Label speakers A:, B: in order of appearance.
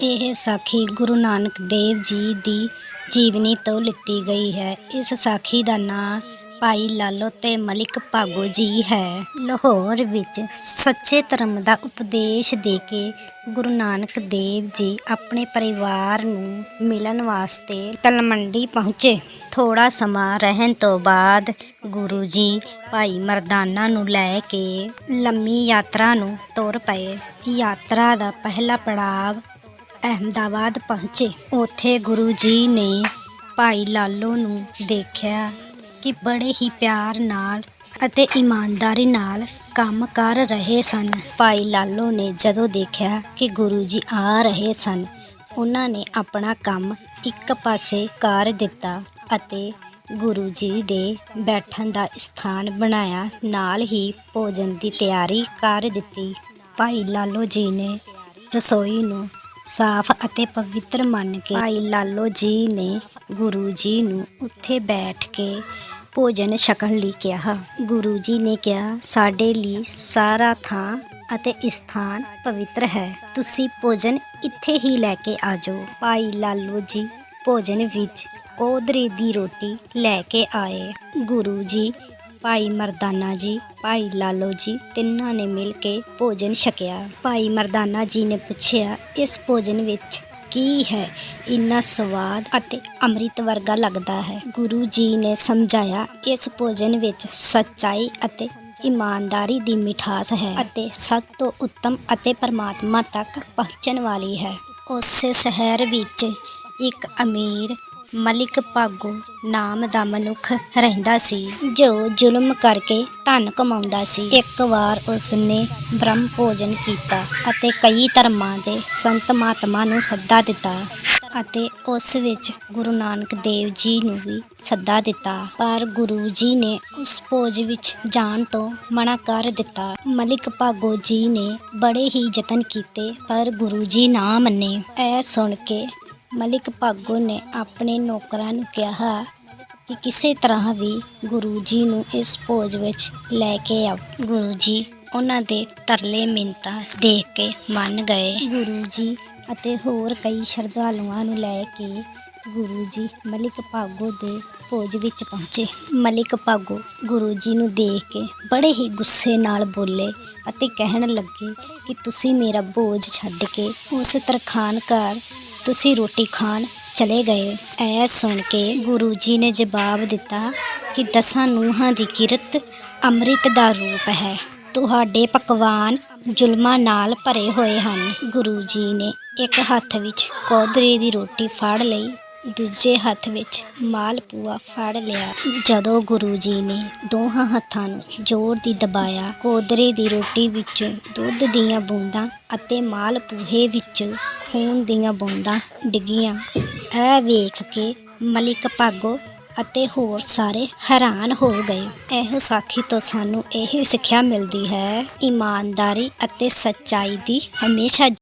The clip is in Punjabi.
A: ਇਹ ਸਾਖੀ ਗੁਰੂ ਨਾਨਕ ਦੇਵ ਜੀ ਦੀ ਜੀਵਨੀ ਤੋਂ ਲਿੱਤੀ ਗਈ ਹੈ। ਇਸ ਸਾਖੀ ਦਾ ਨਾਂ ਭਾਈ ਲਾਲੋ ਤੇ ਮਲਿਕ ਭਾਗੋ ਜੀ ਹੈ। ਲਾਹੌਰ ਵਿੱਚ ਸੱਚੇ ਧਰਮ ਦਾ ਉਪਦੇਸ਼ ਦੇ ਕੇ ਗੁਰੂ ਨਾਨਕ ਦੇਵ ਜੀ ਆਪਣੇ ਪਰਿਵਾਰ ਨੂੰ ਮਿਲਣ ਵਾਸਤੇ ਤਲਮੰਡੀ ਪਹੁੰਚੇ। ਥੋੜਾ ਸਮਾਂ ਰਹਿਣ ਤੋਂ ਬਾਅਦ ਗੁਰੂ ਜੀ ਭਾਈ ਮਰਦਾਨਾ ਨੂੰ ਲੈ ਕੇ ਲੰਮੀ ਯਾਤਰਾ ਨੂੰ ਤੁਰ ਪਏ। ਯਾਤਰਾ ਦਾ ਪਹਿਲਾ ਪੜਾਅ ਅਹਿਮਦਾਬਾਦ ਪਹੁੰਚੇ। ਉੱਥੇ ਗੁਰੂ ਜੀ ਨੇ ਭਾਈ ਲਾਲੋ ਨੂੰ ਦੇਖਿਆ ਕਿ ਬੜੇ ਹੀ ਪਿਆਰ ਨਾਲ ਅਤੇ ਇਮਾਨਦਾਰੀ ਨਾਲ ਕੰਮ ਕਰ ਰਹੇ ਸਨ। ਭਾਈ ਲਾਲੋ ਨੇ ਜਦੋਂ ਦੇਖਿਆ ਕਿ ਗੁਰੂ ਜੀ ਆ ਰਹੇ ਸਨ, ਉਹਨਾਂ ਨੇ ਆਪਣਾ ਕੰਮ ਇੱਕ ਪਾਸੇ ਕਰ ਦਿੱਤਾ ਅਤੇ ਗੁਰੂ ਜੀ ਦੇ ਬੈਠਣ ਦਾ ਸਥਾਨ ਬਣਾਇਆ। ਨਾਲ ਹੀ ਭੋਜਨ ਦੀ ਤਿਆਰੀ ਕਰ ਦਿੱਤੀ। ਭਾਈ ਲਾਲੋ ਜੀ ਨੇ ਰਸੋਈ ਨੂੰ ਸਾਫ਼ ਅਤੇ ਪਵਿੱਤਰ ਮੰਨ ਕੇ ਭਾਈ ਲਾਲੋ ਜੀ ਨੇ ਗੁਰੂ ਜੀ ਨੂੰ ਉੱਥੇ ਬੈਠ ਕੇ ਭੋਜਨ ਛਕਣ ਲਈ ਕਿਹਾ। ਗੁਰੂ ਜੀ ਨੇ ਕਿਹਾ, ਸਾਡੇ ਲਈ ਸਾਰਾ ਥਾਂ ਅਤੇ ਸਥਾਨ ਪਵਿੱਤਰ ਹੈ। ਤੁਸੀਂ ਭੋਜਨ ਇੱਥੇ ਹੀ ਲੈ ਕੇ ਆ ਜਾਓ। ਭਾਈ ਲਾਲੋ ਜੀ ਭੋਜਨ ਵਿੱਚ ਕੋਦਰੇ ਦੀ ਰੋਟੀ ਲੈ ਕੇ ਆਏ। ਗੁਰੂ ਜੀ ਭਾਈ ਮਰਦਾਨਾ ਜੀ, ਭਾਈ ਲਾਲੋ ਜੀ, ਤਿੰਨਾਂ ਨੇ ਮਿਲ ਕੇ ਭੋਜਨ ਛਕਿਆ। ਭਾਈ ਮਰਦਾਨਾ ਜੀ ਨੇ ਪੁੱਛਿਆ, ਇਸ ਭੋਜਨ ਵਿੱਚ ਕੀ ਹੈ? ਇੰਨਾ ਸਵਾਦ ਅਤੇ ਅੰਮ੍ਰਿਤ ਵਰਗਾ ਲੱਗਦਾ ਹੈ। ਗੁਰੂ ਜੀ ਨੇ ਸਮਝਾਇਆ, ਇਸ ਭੋਜਨ ਵਿੱਚ ਸੱਚਾਈ ਅਤੇ ਇਮਾਨਦਾਰੀ ਦੀ ਮਿਠਾਸ ਹੈ ਅਤੇ ਸਭ ਤੋਂ ਉੱਤਮ ਅਤੇ ਪਰਮਾਤਮਾ ਤੱਕ ਪਹੁੰਚਣ ਵਾਲੀ ਹੈ। ਉਸੇ ਸ਼ਹਿਰ ਵਿੱਚ ਇੱਕ ਅਮੀਰ ਮਲਿਕ ਭਾਗੋ ਨਾਮ ਦਾ ਮਨੁੱਖ ਰਹਿੰਦਾ ਸੀ, ਜੋ ਜ਼ੁਲਮ ਕਰਕੇ ਧਨ ਕਮਾਉਂਦਾ ਸੀ। ਇੱਕ ਵਾਰ ਉਸ ਨੇ ਬ੍ਰਹਮ ਭੋਜਨ ਕੀਤਾ ਅਤੇ ਕਈ ਧਰਮਾਂ ਦੇ ਸੰਤ ਮਹਾਤਮਾ ਨੂੰ ਸੱਦਾ ਦਿੱਤਾ ਅਤੇ ਉਸ ਵਿੱਚ ਗੁਰੂ ਨਾਨਕ ਦੇਵ ਜੀ ਨੂੰ ਵੀ ਸੱਦਾ ਦਿੱਤਾ। ਪਰ ਗੁਰੂ ਜੀ ਨੇ ਉਸ ਭੋਜ ਵਿੱਚ ਜਾਣ ਤੋਂ ਮਨਾ ਕਰ ਦਿੱਤਾ। ਮਲਿਕ ਭਾਗੋ ਜੀ ਨੇ ਬੜੇ ਹੀ ਯਤਨ ਕੀਤੇ, ਪਰ ਗੁਰੂ ਜੀ ਨਾ ਮੰਨੇ। ਇਹ ਸੁਣ ਕੇ ਮਲਿਕ ਭਾਗੋ ਨੇ ਆਪਣੇ ਨੌਕਰਾਂ ਨੂੰ ਕਿਹਾ ਕਿ ਕਿਸੇ ਤਰ੍ਹਾਂ ਵੀ ਗੁਰੂ ਜੀ ਨੂੰ ਇਸ ਭੋਜ ਵਿੱਚ ਲੈ ਕੇ ਆਓ। ਗੁਰੂ ਜੀ ਉਹਨਾਂ ਦੇ ਤਰਲੇ ਮਿੰਤਾ ਦੇਖ ਕੇ ਮੰਨ ਗਏ। ਗੁਰੂ ਜੀ ਅਤੇ ਹੋਰ ਕਈ ਸ਼ਰਧਾਲੂਆਂ ਨੂੰ ਲੈ ਕੇ ਗੁਰੂ ਜੀ ਮਲਿਕ ਭਾਗੋ ਦੇ ਭੋਜ ਵਿੱਚ ਪਹੁੰਚੇ। ਮਲਿਕ ਭਾਗੋ ਗੁਰੂ ਜੀ ਨੂੰ ਦੇਖ ਕੇ ਬੜੇ ਹੀ ਗੁੱਸੇ ਨਾਲ ਬੋਲੇ ਅਤੇ ਕਹਿਣ ਲੱਗੇ ਕਿ ਤੁਸੀਂ ਮੇਰਾ ਬੋਝ ਛੱਡ ਕੇ ਉਸ ਤਰਖਾਨ ਘਰ ਤੁਸੀਂ ਰੋਟੀ ਖਾਣ ਚਲੇ ਗਏ। ਐ ਸੁਣ ਕੇ ਗੁਰੂ ਜੀ ਨੇ ਜਵਾਬ ਦਿੱਤਾ ਕਿ ਦਸਾਂ ਨੂੰਹਾਂ ਦੀ ਕਿਰਤ ਅੰਮ੍ਰਿਤ ਦਾ ਰੂਪ ਹੈ। ਤੁਹਾਡੇ ਪਕਵਾਨ ਜ਼ੁਲਮਾਂ ਨਾਲ ਭਰੇ ਹੋਏ ਹਨ। ਗੁਰੂ ਜੀ ਨੇ ਇੱਕ ਹੱਥ ਵਿੱਚ ਕੋਦਰੇ ਦੀ ਰੋਟੀ ਫੜ ਲਈ ਦੂਜੇ ਹੱਥ ਵਿੱਚ ਮਾਲਪੂਆ ਫੜ ਲਿਆ। ਜਦੋਂ ਗੁਰੂ ਜੀ ਨੇ ਦੋਹਾਂ ਹੱਥਾਂ ਨੂੰ ਜ਼ੋਰ ਦੀ ਦਬਾਇਆ ਕੋਦਰੇ ਦੀ ਰੋਟੀ ਵਿੱਚ ਦੁੱਧ ਦੀਆਂ ਬੂੰਦਾਂ ਅਤੇ ਮਾਲਪੂਹੇ ਵਿੱਚ ਖੂਨ ਦੀਆਂ ਬੂੰਦਾਂ ਡਿੱਗੀਆਂ। ਇਹ ਵੇਖ ਕੇ ਮਲਿਕ ਭਾਗੋ ਅਤੇ ਹੋਰ ਸਾਰੇ ਹੈਰਾਨ ਹੋ ਗਏ। ਇਹ ਸਾਖੀ ਤੋਂ ਸਾਨੂੰ ਇਹ ਸਿੱਖਿਆ ਮਿਲਦੀ ਹੈ, ਇਮਾਨਦਾਰੀ ਅਤੇ ਸੱਚਾਈ ਦੀ ਹਮੇਸ਼ਾ